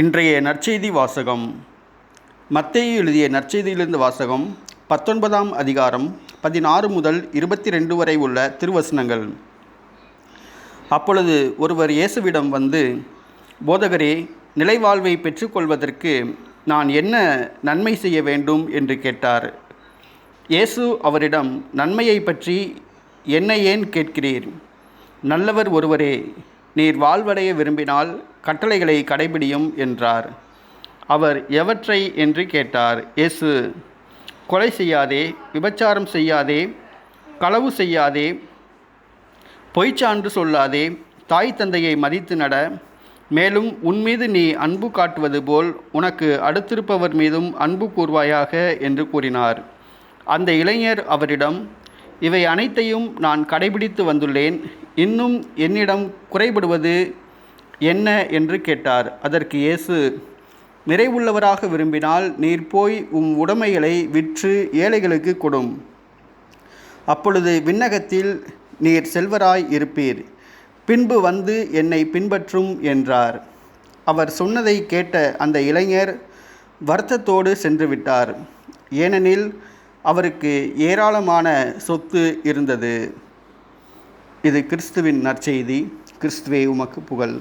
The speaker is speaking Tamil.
இன்றைய நற்செய்தி வாசகம். மத்தேயு எழுதிய நற்செய்தியிலிருந்து வாசகம் பத்தொன்பதாம் அதிகாரம் பதினாறு முதல் இருபத்தி ரெண்டு வரை உள்ள திருவசனங்கள். அப்பொழுது ஒருவர் இயேசுவிடம் வந்து போதகரே நிலைவாழ்வை பெற்றுக்கொள்வதற்கு நான் என்ன நன்மை செய்ய வேண்டும்? என்று கேட்டார். இயேசு அவரிடம் நன்மையை பற்றி என்ன ஏன் கேட்கிறீர்? நல்லவர் ஒருவரே நீர் வாழ்வடைய விரும்பினால் கட்டளைகளை கடைபிடியும் என்றார். அவர் எவற்றை என்று கேட்டார். இயேசு கொலை செய்யாதே விபச்சாரம் செய்யாதே களவு செய்யாதே பொய்ச்சான்று சொல்லாதே தாய் தந்தையை மதித்து நட மேலும் உன்மீது நீ அன்பு காட்டுவது போல் உனக்கு அடுத்திருப்பவர் மீதும் அன்பு கூர்வாயாக என்று கூறினார். அந்த இளைஞர் அவரிடம் இவை அனைத்தையும் நான் கடைபிடித்து வந்துள்ளேன். இன்னும் என்னிடம் குறைபடுவது என்ன என்று கேட்டார். அதற்கு இயேசு நிறைவுள்ளவராக விரும்பினால் நீர் போய் உம் உடைமைகளை விற்று ஏழைகளுக்கு கொடும். அப்பொழுது விண்ணகத்தில் நீர் செல்வராய் இருப்பீர். பின்பு வந்து என்னை பின்பற்றும் என்றார். அவர் சொன்னதை கேட்ட அந்த இளைஞர் வருத்தத்தோடு சென்று விட்டார். ஏனெனில் அவருக்கு ஏராளமான சொத்து இருந்தது. இது கிறிஸ்துவின் நற்செய்தி. கிறிஸ்துவே உமக்கு புகழ்.